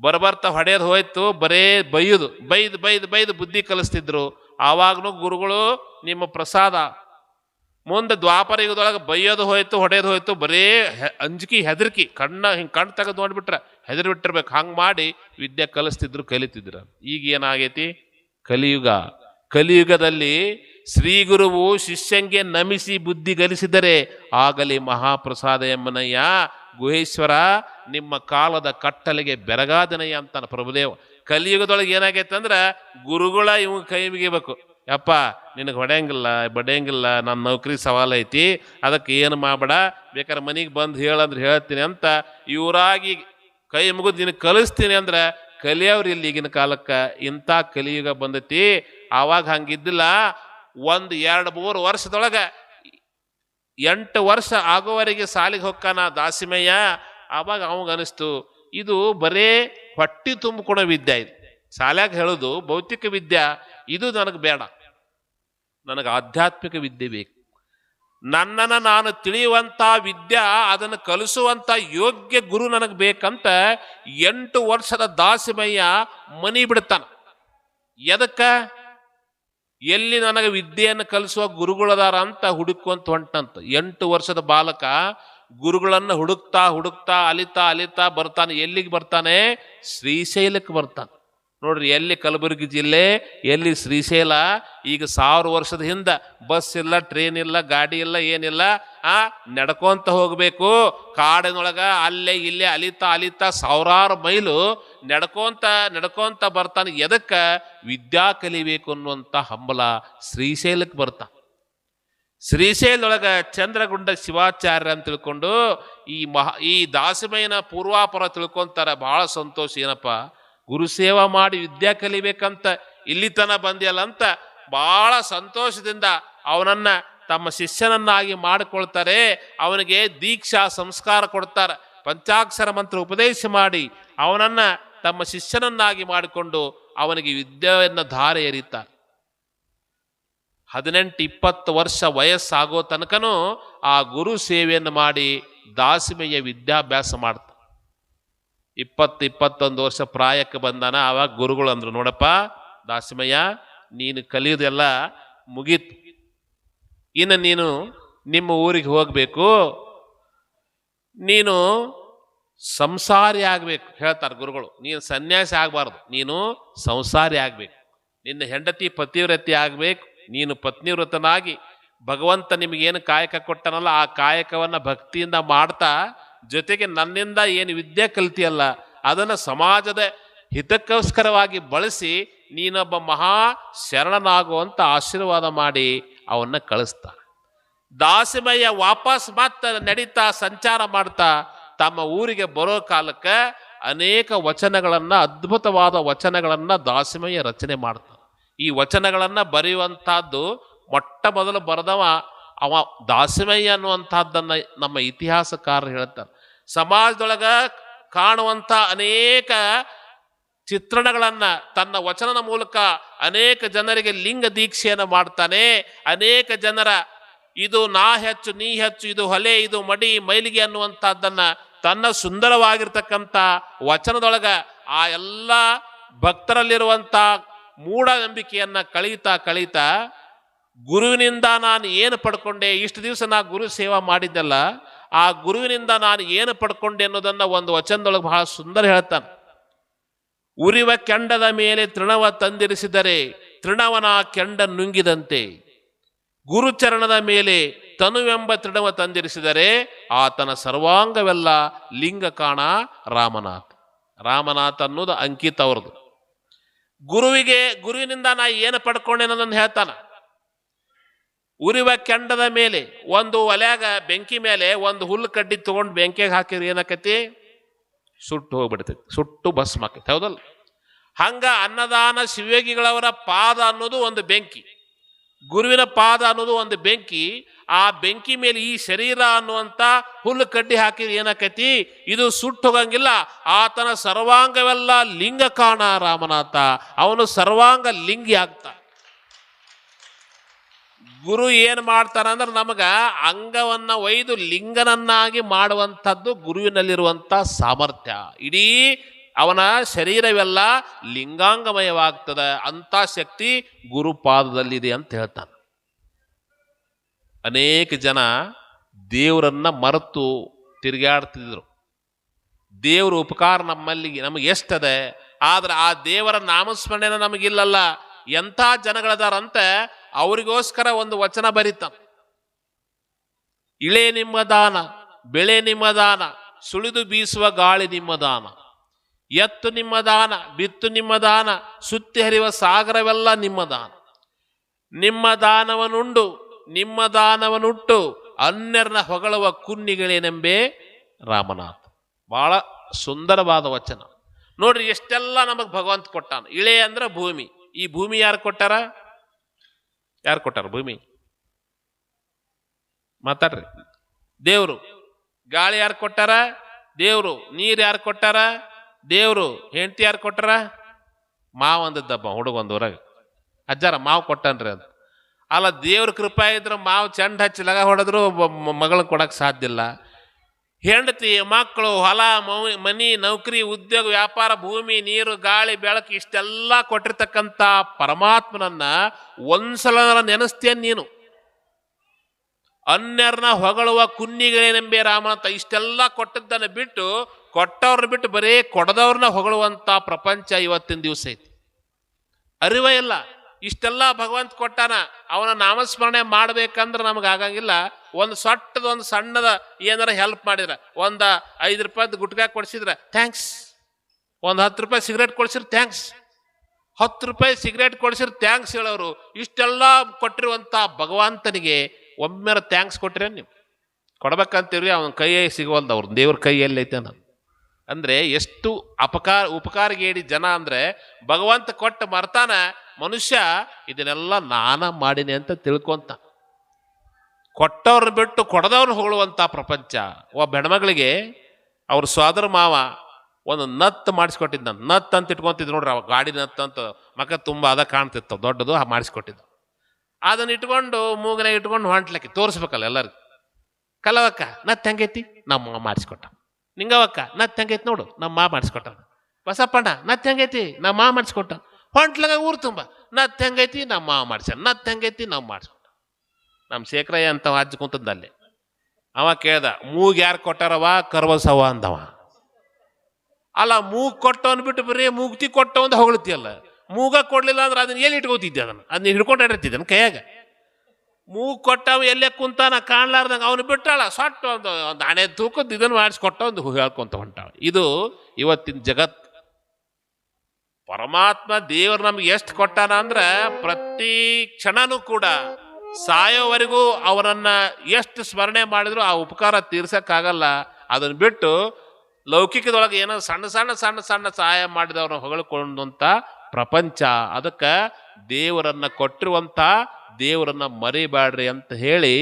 ಬರಬರ್ತಾ ಹೊಡೆಯೋದು ಹೋಯ್ತು, ಬರೇ ಬೈಯುದು. ಬೈದು ಬೈದು ಬೈದು ಬುದ್ಧಿ ಕಲಿಸ್ತಿದ್ರು. ಆವಾಗಲೂ ಗುರುಗಳು ನಿಮ್ಮ ಪ್ರಸಾದ. ಮುಂದೆ ದ್ವಾಪರ ಯುಗದೊಳಗೆ ಬೈಯೋದು ಹೋಯ್ತು ಹೊಡೆಯೋದು ಹೋಯ್ತು, ಬರೇ ಅಂಜಿಕಿ, ಹೆದರ್ಕಿ, ಕಣ್ಣ ಹಿಂಗೆ ಕಣ್ಣು ತೆಗೆದು ನೋಡ್ಬಿಟ್ರೆ ಹೆದರಿ ಬಿಟ್ಟಿರ್ಬೇಕು. ಹಂಗೆ ಮಾಡಿ ವಿದ್ಯೆ ಕಲಿಸ್ತಿದ್ರು, ಕಲಿತಿದ್ರು. ಈಗ ಏನಾಗೈತಿ? ಕಲಿಯುಗ. ಕಲಿಯುಗದಲ್ಲಿ ಶ್ರೀ ಗುರುವು ಶಿಷ್ಯಂಗೆ ನಮಿಸಿ ಬುದ್ಧಿ ಗಲಿಸಿದರೆ ಆಗಲಿ ಮಹಾಪ್ರಸಾದ ಎಂಬನಯ್ಯ ಗುಹೇಶ್ವರ, ನಿಮ್ಮ ಕಾಲದ ಕಟ್ಟಲಿಗೆ ಬೆರಗಾದನಯ್ಯ ಅಂತಾನೆ ಪ್ರಭುದೇವ. ಕಲಿಯುಗದೊಳಗೆ ಏನಾಗೈತೆ ಅಂದ್ರೆ ಗುರುಗಳ ಇವ್ ಕೈ ಮುಗಿಬೇಕು. ಯಪ್ಪ, ನಿನಗೆ ಹೊಡೆಯಂಗಿಲ್ಲ, ಬಡಿಯಂಗಿಲ್ಲ ನನ್ನ ನೌಕರಿ ಸವಾಲ್ ಐತಿ, ಅದಕ್ಕೆ ಏನು ಮಾಡಬೇಡ? ಬೇಕಾದ್ರೆ ಮನೆಗೆ ಬಂದು ಹೇಳಂದ್ರೆ ಹೇಳ್ತೀನಿ ಅಂತ ಇವರಾಗಿ ಕೈ ಮುಗಿದು ನಿನಗೆ ಕಲಿಸ್ತೀನಿ ಅಂದ್ರೆ ಕಲಿಯವ್ರು ಇಲ್ಲಿ ಈಗಿನ ಕಾಲಕ್ಕೆ ಇಂಥ ಕಲಿಯುಗ ಬಂದೈತಿ. ಆವಾಗ ಹಂಗಿದ್ದಿಲ್ಲ, ಒಂದು ಎರಡು ಮೂರು ವರ್ಷದೊಳಗೆ ಎಂಟು ವರ್ಷ ಆಗೋವರೆಗೆ ಸಾಲಿಗೆ ಹೊಕ್ಕಾನ ದಾಸಿಮಯ್ಯ. ಆವಾಗ ಅನಿಸ್ತು, ಇದು ಬರೇ ಹೊಟ್ಟಿ ತುಂಬಿಕೊಡೋ ವಿದ್ಯೆ ಇದು. ಶಾಲ್ಯಾಗ ಹೇಳೋದು, ಭೌತಿಕ ವಿದ್ಯೆ, ಇದು ನನಗೆ ಬೇಡ. ನನಗೆ ಆಧ್ಯಾತ್ಮಿಕ ವಿದ್ಯೆ ಬೇಕು. ನನ್ನನ್ನು ನಾನು ತಿಳಿಯುವಂಥ ವಿದ್ಯೆ, ಅದನ್ನು ಕಲಿಸುವಂಥ ಯೋಗ್ಯ ಗುರು ನನಗೆ ಬೇಕಂತ ಎಂಟು ವರ್ಷದ ದಾಸಿಮಯ್ಯ ಮನಿ ಬಿಡ್ತಾನೆ. ಎದಕ್ಕ? ಎಲ್ಲಿ ನನಗೆ ವಿದ್ಯೆಯನ್ನು ಕಲಿಸುವ ಗುರುಗಳದಾರ ಅಂತ ಹುಡುಕುವಂತ ಹೊಂಟಂತ. ಎಂಟು ವರ್ಷದ ಬಾಲಕ ಗುರುಗಳನ್ನ ಹುಡುಕ್ತಾ ಹುಡುಕ್ತಾ ಅಲಿತಾ ಅಲಿತಾ ಬರ್ತಾನೆ. ಎಲ್ಲಿಗೆ ಬರ್ತಾನೆ? ಶ್ರೀಶೈಲಕ್ಕೆ ಬರ್ತಾನೆ. ನೋಡ್ರಿ, ಎಲ್ಲಿ ಕಲಬುರಗಿ ಜಿಲ್ಲೆ, ಎಲ್ಲಿ ಶ್ರೀಶೈಲ, ಈಗ ಸಾವಿರ ವರ್ಷದ ಹಿಂದೆ ಬಸ್ ಇಲ್ಲ ಟ್ರೈನ್ ಇಲ್ಲ, ಗಾಡಿ ಇಲ್ಲ, ಏನಿಲ್ಲ, ಆ, ನಡ್ಕೊಂತ ಹೋಗಬೇಕು. ಕಾಡಿನೊಳಗೆ ಅಲ್ಲೇ ಇಲ್ಲೇ ಅಲಿತಾ ಅಲಿತಾ ಸಾವಿರಾರು ಮೈಲು ನಡ್ಕೊಂತ ನಡ್ಕೊಂತ ಬರ್ತಾನೆ. ಎದಕ್ಕೆ? ವಿದ್ಯಾ ಕಲಿಬೇಕು ಅನ್ನುವಂಥ ಹಂಬಲ ಶ್ರೀಶೈಲಕ್ಕೆ ಬರ್ತಾನೆ. ಶ್ರೀಶೈಲೊಳಗ ಚಂದ್ರಗುಂಡ ಶಿವಾಚಾರ್ಯ ಅಂತ ತಿಳ್ಕೊಂಡು ಈ ಮಹಾ, ಈ ದಾಸಮಯನ ಪೂರ್ವಾಪರ ತಿಳ್ಕೊಂತಾರ. ಬಹಳ ಸಂತೋಷ. ಏನಪ್ಪ? ಗುರು ಸೇವಾ ಮಾಡಿ ವಿದ್ಯೆ ಕಲಿಬೇಕಂತ ಇಲ್ಲಿ ತನ ಬಂದಿಯಲ್ಲ ಅಂತ ಬಹಳ ಸಂತೋಷದಿಂದ ಅವನನ್ನ ತಮ್ಮ ಶಿಷ್ಯನನ್ನಾಗಿ ಮಾಡಿಕೊಳ್ತಾರೆ. ಅವನಿಗೆ ದೀಕ್ಷಾ ಸಂಸ್ಕಾರ ಕೊಡ್ತಾರೆ. ಪಂಚಾಕ್ಷರ ಮಂತ್ರ ಉಪದೇಶ ಮಾಡಿ ಅವನನ್ನ ತಮ್ಮ ಶಿಷ್ಯನನ್ನಾಗಿ ಮಾಡಿಕೊಂಡು ಅವನಿಗೆ ವಿದ್ಯೆಯನ್ನು ಧಾರೆ ಎರೀತಾರೆ. ಹದಿನೆಂಟು ಇಪ್ಪತ್ತು ವರ್ಷ ವಯಸ್ಸಾಗೋ ತನಕನೂ ಆ ಗುರು ಸೇವೆಯನ್ನು ಮಾಡಿ ದಾಸಿಮೆಯ ವಿದ್ಯಾಭ್ಯಾಸ ಮಾಡ್ತಾನೆ ಇಪ್ಪತ್ತು ಇಪ್ಪತ್ತೊಂದು ವರ್ಷ ಪ್ರಾಯಕ್ಕೆ ಬಂದಾನ ಆವಾಗ ಗುರುಗಳು ಅಂದ್ರು, ನೋಡಪ್ಪ, ದಾಸಿಮಯ್ಯ, ನೀನು ಕಲಿಯೋದೆಲ್ಲ ಮುಗೀತು. ಇನ್ನು ನೀನು ನಿಮ್ಮ ಊರಿಗೆ ಹೋಗಬೇಕು. ನೀನು ಸಂಸಾರಿ ಆಗಬೇಕು, ಹೇಳ್ತಾರೆ ಗುರುಗಳು. ನೀನು ಸನ್ಯಾಸಿ ಆಗಬಾರ್ದು. ನೀನು ಸಂಸಾರಿ ಆಗಬೇಕು. ನಿನ್ನ ಹೆಂಡತಿ ಪತಿವ್ರತಿ ಆಗಬೇಕು. ನೀನು ಪತ್ನಿವ್ರತನಾಗಿ ಭಗವಂತ ನಿಮಗೇನು ಕಾಯಕ ಕೊಟ್ಟನಲ್ಲ, ಆ ಕಾಯಕವನ್ನು ಭಕ್ತಿಯಿಂದ ಮಾಡ್ತಾ ಜೊತೆಗೆ ನನ್ನಿಂದ ಏನು ವಿದ್ಯೆ ಕಲ್ತಿಯಲ್ಲ, ಅದನ್ನು ಸಮಾಜದ ಹಿತಕ್ಕೋಸ್ಕರವಾಗಿ ಬಳಸಿ ನೀನೊಬ್ಬ ಮಹಾ ಶರಣನಾಗುವಂಥ ಆಶೀರ್ವಾದ ಮಾಡಿ ಅವನ್ನ ಕಳಿಸ್ತಾನೆ. ದಾಸಿಮಯ್ಯ ವಾಪಸ್ ಮಾತ್ರ ನಡೀತಾ ಸಂಚಾರ ಮಾಡ್ತಾ ತಮ್ಮ ಊರಿಗೆ ಬರೋ ಕಾಲಕ್ಕೆ ಅನೇಕ ವಚನಗಳನ್ನ, ಅದ್ಭುತವಾದ ವಚನಗಳನ್ನ ದಾಸಿಮಯ್ಯ ರಚನೆ ಮಾಡ್ತಾನೆ. ಈ ವಚನಗಳನ್ನ ಬರೆಯುವಂಥದ್ದು ಮೊಟ್ಟ ಮೊದಲು ಬರೆದವ ಅವ ದಾಸಿಮಯ್ಯ ಅನ್ನುವಂಥದ್ದನ್ನು ನಮ್ಮ ಇತಿಹಾಸಕಾರರು ಹೇಳ್ತಾರೆ. ಸಮಾಜದೊಳಗ ಕಾಣುವಂಥ ಅನೇಕ ಚಿತ್ರಣಗಳನ್ನು ತನ್ನ ವಚನದ ಮೂಲಕ ಅನೇಕ ಜನರಿಗೆ ಲಿಂಗ ದೀಕ್ಷೆಯನ್ನು ಮಾಡ್ತಾನೆ. ಅನೇಕ ಜನರ ಇದು ನಾ ಹೆಚ್ಚು, ನೀ ಹೆಚ್ಚು, ಇದು ಹೊಲೆ, ಇದು ಮಡಿ, ಮೈಲಿಗೆ ಅನ್ನುವಂಥದ್ದನ್ನು ತನ್ನ ಸುಂದರವಾಗಿರ್ತಕ್ಕಂಥ ವಚನದೊಳಗ ಆ ಎಲ್ಲ ಭಕ್ತರಲ್ಲಿರುವಂಥ ಮೂಢನಂಬಿಕೆಯನ್ನು ಕಳೀತಾ ಕಳೀತಾ ಗುರುವಿನಿಂದ ನಾನು ಏನು ಪಡ್ಕೊಂಡೆ? ಇಷ್ಟು ದಿವಸ ನಾ ಗುರು ಸೇವಾ ಮಾಡಿದ್ದೆಲ್ಲ, ಆ ಗುರುವಿನಿಂದ ನಾನು ಏನು ಪಡ್ಕೊಂಡೆ ಅನ್ನೋದನ್ನ ಒಂದು ವಚನದೊಳಗೆ ಬಹಳ ಸುಂದರ ಹೇಳ್ತಾನೆ. ಉರಿವ ಕೆಂಡದ ಮೇಲೆ ತೃಣವ ತಂದಿರಿಸಿದರೆ ತೃಣವನ ಕೆಂಡ ನುಂಗಿದಂತೆ. ಗುರುಚರಣದ ಮೇಲೆ ತನುವೆಂಬ ತೃಣವ ತಂದಿರಿಸಿದರೆ ಆತನ ಸರ್ವಾಂಗವೆಲ್ಲ ಲಿಂಗ ಕಾಣ ರಾಮನಾಥ್. ರಾಮನಾಥ್ ಅನ್ನೋದು ಅಂಕಿತ ಅವ್ರದ್ದು. ಗುರುವಿಗೆ, ಗುರುವಿನಿಂದ ನಾ ಏನು ಪಡ್ಕೊಂಡೆ ಅನ್ನೋದನ್ನು ಹೇಳ್ತಾನ. ಉರಿವ ಕೆಂಡದ ಮೇಲೆ, ಒಂದು ಒಲೆಯಾಗ ಬೆಂಕಿ ಮೇಲೆ ಒಂದು ಹುಲ್ಲು ಕಡ್ಡಿ ತೊಗೊಂಡು ಬೆಂಕಿಗೆ ಹಾಕಿದ್ರೆ ಏನಾಕತಿ? ಸುಟ್ಟು ಹೋಗ್ಬಿಡ್ತೈತಿ, ಸುಟ್ಟು ಬಸ್ ಮಾಕೈತಿ ಹೌದಲ್ಲ? ಹಂಗ ಅನ್ನದಾನ ಶಿವಯೋಗಿಗಳವರ ಪಾದ ಅನ್ನೋದು ಒಂದು ಬೆಂಕಿ. ಗುರುವಿನ ಪಾದ ಅನ್ನೋದು ಒಂದು ಬೆಂಕಿ. ಆ ಬೆಂಕಿ ಮೇಲೆ ಈ ಶರೀರ ಅನ್ನುವಂತ ಹುಲ್ಲು ಕಡ್ಡಿ ಹಾಕಿದ್ರೆ ಏನಾಕೈತಿ? ಇದು ಸುಟ್ಟು ಹೋಗಂಗಿಲ್ಲ. ಆತನ ಸರ್ವಾಂಗವೆಲ್ಲ ಲಿಂಗ ಕಾಣ ರಾಮನಾಥ ಅವನು ಸರ್ವಾಂಗ ಲಿಂಗಿ ಆಗ್ತ ಗುರು ಏನು ಮಾಡ್ತಾರ ಅಂದ್ರೆ ನಮಗ ಅಂಗವನ್ನ ಒಯ್ದು ಲಿಂಗನನ್ನಾಗಿ ಮಾಡುವಂಥದ್ದು ಗುರುವಿನಲ್ಲಿರುವಂತ ಸಾಮರ್ಥ್ಯ. ಇಡೀ ಅವನ ಶರೀರವೆಲ್ಲ ಲಿಂಗಾಂಗಮಯವಾಗ್ತದ, ಅಂಥ ಶಕ್ತಿ ಗುರುಪಾದದಲ್ಲಿದೆ ಅಂತ ಹೇಳ್ತಾನೆ. ಅನೇಕ ಜನ ದೇವರನ್ನ ಮರೆತು ತಿರುಗಾಡ್ತಿದ್ರು ದೇವರ ಉಪಕಾರ ನಮ್ಮಲ್ಲಿ ನಮಗೆ ಎಷ್ಟದೆ, ಆದ್ರೆ ಆ ದೇವರ ನಾಮಸ್ಮರಣೆನ ನಮಗಿಲ್ಲಲ್ಲ. ಎಂಥ ಜನಗಳದಾರಂತೆ ಅವರಿಗೋಸ್ಕರ ಒಂದು ವಚನ ಬರೀತ ಇಳೆ ನಿಮ್ಮ ದಾನ, ಬೆಳೆ ನಿಮ್ಮ ದಾನ, ಸುಳಿದು ಬೀಸುವ ಗಾಳಿ ನಿಮ್ಮ ದಾನ, ಎತ್ತು ನಿಮ್ಮ ದಾನ, ಬಿತ್ತು ನಿಮ್ಮ ದಾನ, ಸುತ್ತಿ ಹರಿಯುವ ಸಾಗರವೆಲ್ಲ ನಿಮ್ಮ ದಾನ. ನಿಮ್ಮ ದಾನವನುಂಡು, ನಿಮ್ಮ ದಾನವನುಟ್ಟು ಅನ್ಯರ್ನ ಹೊಗಳುವ ಕುನ್ನಿಗಳೇನೆಂಬೆ ರಾಮನಾಥ್. ಬಹಳ ಸುಂದರವಾದ ವಚನ. ನೋಡ್ರಿ, ಎಷ್ಟೆಲ್ಲ ನಮಗೆ ಭಗವಂತ ಕೊಟ್ಟಾನ. ಇಳೆ ಅಂದ್ರೆ ಭೂಮಿ. ಈ ಭೂಮಿ ಯಾರು ಕೊಟ್ಟಾರ? ಯಾರು ಕೊಟ್ಟಾರ ಭೂಮಿ? ಮಾತಾಡ್ರಿ. ದೇವರು. ಗಾಳಿ ಯಾರು ಕೊಟ್ಟಾರ? ದೇವರು. ನೀರು ಯಾರು ಕೊಟ್ಟಾರ? ದೇವರು. ಹೆಂಡತಿ ಯಾರು ಕೊಟ್ಟಾರ? ಮಾವ ಅಂದದ್ದಪ್ಪ, ಹುಡುಗ ಒಂದು ಊರಾಗ. ಅಜ್ಜಾರ, ಮಾವು ಕೊಟ್ಟನ್ರಿ ಅಂತ. ಅಲ್ಲ, ದೇವ್ರ ಕೃಪಾ ಇದ್ರೆ ಮಾವು ಚಂಡ್ ಹಚ್ಚಿ ಲಗ ಹೊಡೆದ್ರು ಮಗಳನ್ನ ಕೊಡಕ್ಕೆ ಸಾಧ್ಯ ಇಲ್ಲ. ಹೆಂಡತಿ, ಮಕ್ಕಳು, ಹೊಲ ಮನಿ, ನೌಕರಿ, ಉದ್ಯೋಗ, ವ್ಯಾಪಾರ, ಭೂಮಿ, ನೀರು, ಗಾಳಿ, ಬೆಳಕು ಇಷ್ಟೆಲ್ಲ ಕೊಟ್ಟಿರ್ತಕ್ಕಂಥ ಪರಮಾತ್ಮನನ್ನ ಒಂದ್ಸಲ ನೆನೆಸ್ತೇನೆ ನೀನು. ಅನ್ಯರನ್ನ ಹೊಗಳುವ ಕುನ್ನಿಗಳೇನೆಂಬೆ ರಾಮನಂತ ಇಷ್ಟೆಲ್ಲ ಕೊಟ್ಟದ್ದನ್ನು ಬಿಟ್ಟು ಕೊಟ್ಟವ್ರನ್ನ ಬಿಟ್ಟು ಬರೀ ಕೊಡದವ್ರನ್ನ ಹೊಗಳುವಂಥ ಪ್ರಪಂಚ ಇವತ್ತಿನ ದಿವಸ ಐತಿ. ಅರಿವ ಇಲ್ಲ. ಇಷ್ಟೆಲ್ಲ ಭಗವಂತ ಕೊಟ್ಟಾನ, ಅವನ ನಾಮಸ್ಮರಣೆ ಮಾಡ್ಬೇಕಂದ್ರೆ ನಮಗಾಗಂಗಿಲ್ಲ ಒಂದು ಸೊಟ್ಟದ ಒಂದು ಸಣ್ಣದ ಏನಾರ ಹೆಲ್ಪ್ ಮಾಡಿದ್ರೆ, ಒಂದ ಐದು ರೂಪಾಯ್ದು ಗುಟ್ಕಾ ಕೊಡಿಸಿದ್ರೆ ಥ್ಯಾಂಕ್ಸ್ ಒಂದು ಹತ್ತು ರೂಪಾಯಿ ಸಿಗರೇಟ್ ಕೊಡ್ಸಿರ್ ಥ್ಯಾಂಕ್ಸ್ ಹತ್ತು ರೂಪಾಯಿ ಸಿಗರೇಟ್ ಕೊಡ್ಸಿರ್ ಥ್ಯಾಂಕ್ಸ್ ಹೇಳೋರು. ಇಷ್ಟೆಲ್ಲ ಕೊಟ್ಟಿರುವಂತ ಭಗವಂತನಿಗೆ ಒಮ್ಮೆರ ಥ್ಯಾಂಕ್ಸ್ ಕೊಟ್ಟಿರ ನೀವು. ಕೊಡ್ಬೇಕಂತೀವ್ರಿ, ಅವನ ಕೈಯೇ ಸಿಗವಲ್ದು ಅವ್ರ ದೇವ್ರ ಕೈಯಲ್ಲಿ ಐತೆ ನಾನು ಅಂದ್ರೆ ಎಷ್ಟು ಅಪಕಾರ, ಉಪಕಾರಗೇಡಿ ಜನ ಅಂದ್ರೆ, ಭಗವಂತ ಕೊಟ್ಟ ಮರ್ತಾನ ಮನುಷ್ಯ ಇದನ್ನೆಲ್ಲ ನಾನ ಮಾಡಿನಿ ಅಂತ ತಿಳ್ಕೊಂತ. ಕೊಟ್ಟವ್ರನ್ನ ಬಿಟ್ಟು ಕೊಡದವ್ರು ಹೊಗಳುವಂಥ ಪ್ರಪಂಚ. ಒಬ್ಬ ಹೆಣ್ಮಗಳಿಗೆ ಅವ್ರ ಸೋದರ ಮಾವ ಒಂದು ನತ್ ಮಾಡಿಸ್ಕೊಟ್ಟಿದ್ದ. ನತ್ ಅಂತ ಇಟ್ಕೊಂತಿದ್ ನೋಡ್ರಿ, ಅವ ಗಾಡಿ ನತ್ ಅಂತ ಮಕ ತುಂಬ ಅದ ಕಾಣ್ತಿತ್ತು, ದೊಡ್ಡದು ಮಾಡಿಸ್ಕೊಟ್ಟಿದ್ದ. ಅದನ್ನ ಇಟ್ಕೊಂಡು ಮೂಗನ ಇಟ್ಕೊಂಡು ಹೊಂಟ್ಲಕ್ಕೆ ತೋರಿಸ್ಬೇಕಲ್ಲ ಎಲ್ಲರಿಗೂ. ಕಲವಕ್ಕ ನತ್ ಹೆಂಗೈತಿ? ನಮ್ಮ ಮಾಡಿಸ್ಕೊಟ್ಟ. ನಿಂಗವಕ್ಕ ನತ್ ಹೆಂಗೈತಿ ನೋಡು, ನಮ್ಮ ಮಾ ಮಾಡಿಸ್ಕೊಟ್ಟ. ಬಸಪ್ಪಣ್ಣ, ನತ್ ಹೆಂಗೈತಿ? ನಮ್ಮ ಮಾ ಮಾಡಿಸ್ಕೊಟ್ಟ. ಹೊಂಟ್ಲಗ ಊರು ತುಂಬ. ನತ್ ಹೆಂಗೈತಿ? ನಮ್ಮ ಮಾವ ಮಾಡ್ಸ್ಯಾನ. ನತ್ ಹೆಂಗೈತಿ? ನಾವು ಮಾಡಿಸ್ಕೊಟ್ಟ ನಮ್ಮ ಶೇಖರಯ್ಯ ಅಂತ ಅಜ್ಜ ಕುಂತದ್ದಲ್ಲಿ. ಅವ ಕೇಳ್ದ, ಮೂಗ್ ಯಾರು ಕೊಟ್ಟಾರವ ಕರ್ವಸವ ಅಂದವ. ಅಲ್ಲ, ಮೂಗ್ ಕೊಟ್ಟವನ್ ಬಿಟ್ಟು ಬರೀ ಮೂಗ್ತಿ ಕೊಟ್ಟವಂದು ಹೊಗಳ್ತಿಯಲ್ಲ. ಮೂಗ ಕೊಡ್ಲಿಲ್ಲ ಅಂದ್ರೆ ಅದನ್ನ ಎಲ್ಲಿ ಇಟ್ಕೋತಿದ್ದೆ ಅದನ್ನ? ಅದನ್ನ ಹಿಡ್ಕೊಂಡು ಇರ್ತಿದ್ದೆ ಕೈಯಾಗ? ಮೂಗ್ ಕೊಟ್ಟವ ಎಲ್ಲೇ ಕುಂತಾನ ಕಾಣ್ಲಾರ್ದಂಗ ಅವನು ಬಿಟ್ಟಾಳ. ಸೊಟ್ಟು ಒಂದು ಒಂದು ಹಣೆ ತೂಕದ್ದು ಇದನ್ನು ಮಾಡಿಸ್ಕೊಟ್ಟ ಒಂದು ಹೇಳ್ಕೊಂತ ಹೊಂಟಾವ ಇದು ಇವತ್ತಿನ ಜಗತ್. ಪರಮಾತ್ಮ ದೇವರು ನಮ್ಗೆ ಎಷ್ಟು ಕೊಟ್ಟಾನ ಅಂದ್ರೆ ಪ್ರತಿ ಕ್ಷಣನೂ ಕೂಡ ಸಾಯೋವರೆಗೂ ಅವರನ್ನ ಎಷ್ಟು ಸ್ಮರಣೆ ಮಾಡಿದ್ರು ಆ ಉಪಕಾರ ತೀರ್ಸಕ್ಕಾಗಲ್ಲ. ಅದನ್ನು ಬಿಟ್ಟು ಲೌಕಿಕದೊಳಗೆ ಏನೋ ಸಣ್ಣ ಸಣ್ಣ ಸಣ್ಣ ಸಣ್ಣ ಸಹಾಯ ಮಾಡಿದವ್ರನ್ನ ಹೊಗಳ್ಕೊಂಡಂತ ಪ್ರಪಂಚ, ಅದಕ್ಕೆ ದೇವರನ್ನ ಕೊಟ್ಟಿರುವಂತ ದೇವರನ್ನ ಮರಿಬೇಡ್ರಿ ಅಂತ ಹೇಳಿ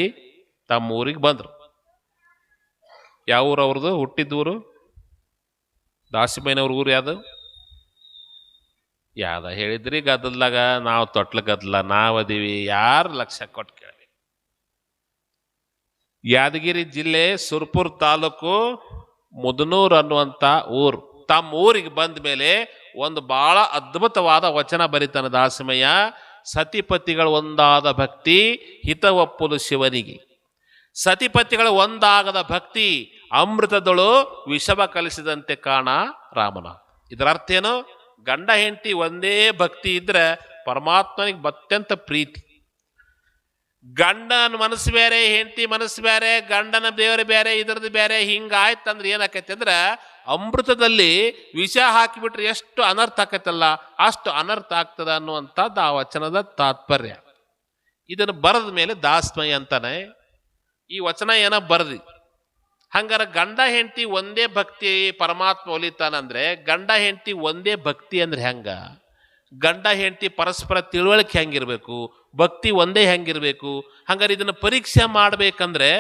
ತಮ್ಮ ಊರಿಗೆ ಬಂದರು ಯಾವ ಊರು? ಅವ್ರದ್ದು ಹುಟ್ಟಿದ್ದೂರು ದಾಸಿಮೈನವ್ರ ಊರು ಯಾವುದು? ಯಾವ್ದ ಹೇಳಿದ್ರಿ ಗದ್ದಲ್ದಾಗ? ನಾವು ತೊಟ್ಲ ಗದ್ದಲ, ನಾವು ಅದೀವಿ. ಯಾರು ಲಕ್ಷ ಕೊಟ್ಟು ಕೇಳಿ ಯಾದಗಿರಿ ಜಿಲ್ಲೆ ಸುರ್ಪುರ್ ತಾಲೂಕು ಮುದನೂರ್ ಅನ್ನುವಂಥ ಊರು. ತಮ್ಮ ಊರಿಗೆ ಬಂದ ಮೇಲೆ ಒಂದು ಬಹಳ ಅದ್ಭುತವಾದ ವಚನ ಬರಿತಾನೆ ದಾಸಮಯ್ಯ. ಸತಿಪತಿಗಳು ಒಂದಾದ ಭಕ್ತಿ, ಹಿತ ಒಪ್ಪುಲು ಶಿವನಿಗೆ. ಸತಿಪತಿಗಳು ಒಂದಾಗದ ಭಕ್ತಿ, ಅಮೃತದಳು ವಿಷವ ಕಲಿಸಿದಂತೆ ಕಾಣ ರಾಮನ. ಇದರ ಅರ್ಥ ಏನು? ಗಂಡ ಹೆಂಡತಿ ಒಂದೇ ಭಕ್ತಿ ಇದ್ರೆ ಪರಮಾತ್ಮನಿಗೆ ಅತ್ಯಂತ ಪ್ರೀತಿ. ಗಂಡನ ಮನಸ್ಸು ಬೇರೆ, ಹೆಂಡತಿ ಮನಸ್ಸು ಬೇರೆ, ಗಂಡನ ದೇವರು ಬೇರೆ, ಇದ್ರದ್ದು ಬೇರೆ ಹಿಂಗಾಯ್ತಂದ್ರೆ ಏನಾಕೈತಿ ಅಂದ್ರೆ ಅಮೃತದಲ್ಲಿ ವಿಷ ಹಾಕಿಬಿಟ್ರೆ ಎಷ್ಟು ಅನರ್ಥ ಆಕೈತಲ್ಲ, ಅಷ್ಟು ಅನರ್ಥ ಆಗ್ತದ ಅನ್ನುವಂಥದ್ದು ಆ ವಚನದ ತಾತ್ಪರ್ಯ. ಇದನ್ನು ಬರೆದ ಮೇಲೆ ದಾಸ್ಮಯ ಅಂತಾನೆ. ಈ ವಚನ ಏನೋ ಬರ್ದಿ. ಹಂಗಾರ ಗಂಡ ಹೆಂಡತಿ ಒಂದೇ ಭಕ್ತಿ ಪರಮಾತ್ಮ ಒಲಿತಾನಂದ್ರೆ ಗಂಡ ಹೆಂಡತಿ ಒಂದೇ ಭಕ್ತಿ ಅಂದ್ರೆ ಹೆಂಗ? ಗಂಡ ಹೆಂಡತಿ ಪರಸ್ಪರ ತಿಳುವಳಿಕೆ ಹೆಂಗಿರ್ಬೇಕು? ಭಕ್ತಿ ಒಂದೇ ಹೆಂಗಿರ್ಬೇಕು? ಹಂಗಾರೆ ಇದನ್ನ ಪರೀಕ್ಷೆ ಮಾಡಬೇಕಂದ್ರೆ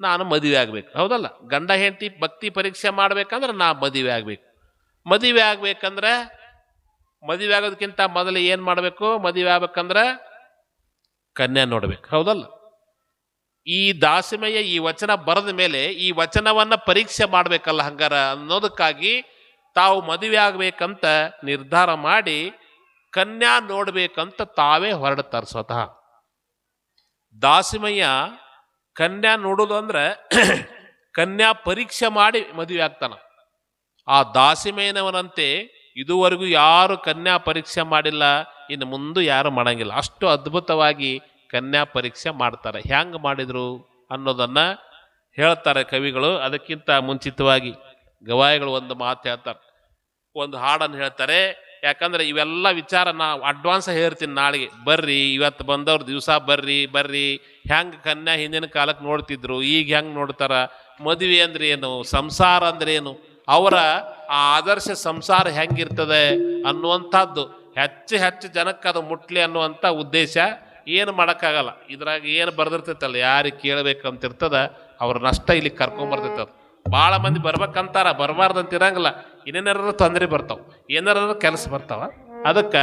ನಾನು ಮದುವೆ ಆಗ್ಬೇಕು. ಹೌದಲ್ಲ? ಗಂಡ ಹೆಂಡತಿ ಭಕ್ತಿ ಪರೀಕ್ಷೆ ಮಾಡ್ಬೇಕಂದ್ರೆ ನಾ ಮದುವೆ ಆಗ್ಬೇಕು. ಮದುವೆ ಆಗ್ಬೇಕಂದ್ರೆ ಮದುವೆ ಆಗೋದಕ್ಕಿಂತ ಮೊದಲು ಏನು ಮಾಡಬೇಕು? ಮದುವೆ ಆಗ್ಬೇಕಂದ್ರೆ ಕನ್ಯಾ ನೋಡ್ಬೇಕು. ಹೌದಲ್ಲ? ಈ ದಾಸಿಮಯ್ಯ ಈ ವಚನ ಬರೆದ ಮೇಲೆ ಈ ವಚನವನ್ನ ಪರೀಕ್ಷೆ ಮಾಡಬೇಕಲ್ಲ ಹಂಗಾರ ಅನ್ನೋದಕ್ಕಾಗಿ ತಾವು ಮದುವೆ ಆಗ್ಬೇಕಂತ ನಿರ್ಧಾರ ಮಾಡಿ ಕನ್ಯಾ ನೋಡ್ಬೇಕಂತ ತಾವೇ ಹೊರಡ್ತಾರೆ ಸ್ವತಃ. ದಾಸಿಮಯ್ಯ ಕನ್ಯಾ ನೋಡೋದು ಅಂದ್ರೆ ಕನ್ಯಾ ಪರೀಕ್ಷೆ ಮಾಡಿ ಮದುವೆ ಆಗ್ತಾನ. ಆ ದಾಸಿಮಯ್ಯನವನಂತೆ ಇದುವರೆಗೂ ಯಾರು ಕನ್ಯಾ ಪರೀಕ್ಷೆ ಮಾಡಿಲ್ಲ, ಇನ್ನು ಮುಂದೆ ಯಾರು ಮಾಡಂಗಿಲ್ಲ. ಅಷ್ಟು ಅದ್ಭುತವಾಗಿ ಕನ್ಯಾ ಪರೀಕ್ಷೆ ಮಾಡ್ತಾರೆ. ಹೆಂಗ್ ಮಾಡಿದ್ರು ಅನ್ನೋದನ್ನ ಹೇಳ್ತಾರೆ ಕವಿಗಳು. ಅದಕ್ಕಿಂತ ಮುಂಚಿತವಾಗಿ ಗವಾಯಿಗಳು ಒಂದು ಮಾತು ಹೇಳ್ತಾರೆ. ಒಂದು ಹಾಡನ್ನು ಹೇಳ್ತಾರೆ. ಯಾಕಂದ್ರೆ ಇವೆಲ್ಲ ವಿಚಾರ ನಾ ಅಡ್ವಾನ್ಸ್ ಹೇಳ್ತೀನಿ ನಾಳೆಗೆ. ಬರ್ರಿ, ಇವತ್ತು ಬಂದವ್ರ ದಿವಸ ಬರ್ರಿ ಬರ್ರಿ. ಹೆಂಗೆ ಕನ್ಯಾ ಹಿಂದಿನ ಕಾಲಕ್ಕೆ ನೋಡ್ತಿದ್ರು, ಈಗ ಹೆಂಗ್ ನೋಡ್ತಾರ? ಮದುವೆ ಅಂದ್ರೆ ಏನು? ಸಂಸಾರ ಅಂದ್ರೆ ಏನು? ಅವರ ಆ ಆದರ್ಶ ಸಂಸಾರ ಹೆಂಗಿರ್ತದೆ ಅನ್ನುವಂಥದ್ದು. ಹೆಚ್ಚು ಹೆಚ್ಚು ಜನಕ್ಕೆ ಅದು ಮುಟ್ಲಿ ಅನ್ನುವಂಥ ಉದ್ದೇಶ ಏನು ಮಾಡೋಕ್ಕಾಗಲ್ಲ. ಇದ್ರಾಗ ಏನು ಬರ್ದಿರ್ತೈತಲ್ಲ, ಯಾರಿಗೆ ಕೇಳಬೇಕಂತಿರ್ತದ, ಅವ್ರ ನಷ್ಟ ಇಲ್ಲಿ ಕರ್ಕೊಂಬರ್ತೈತದ ಭಾಳ ಮಂದಿ ಬರ್ಬೇಕಂತಾರ ಬರಬಾರ್ದಂತ ಇರಂಗಿಲ್ಲ ಇನ್ನೇನಾರು ತೊಂದರೆ ಬರ್ತಾವೆ, ಏನಾರು ಕೆಲಸ ಬರ್ತಾವ. ಅದಕ್ಕೆ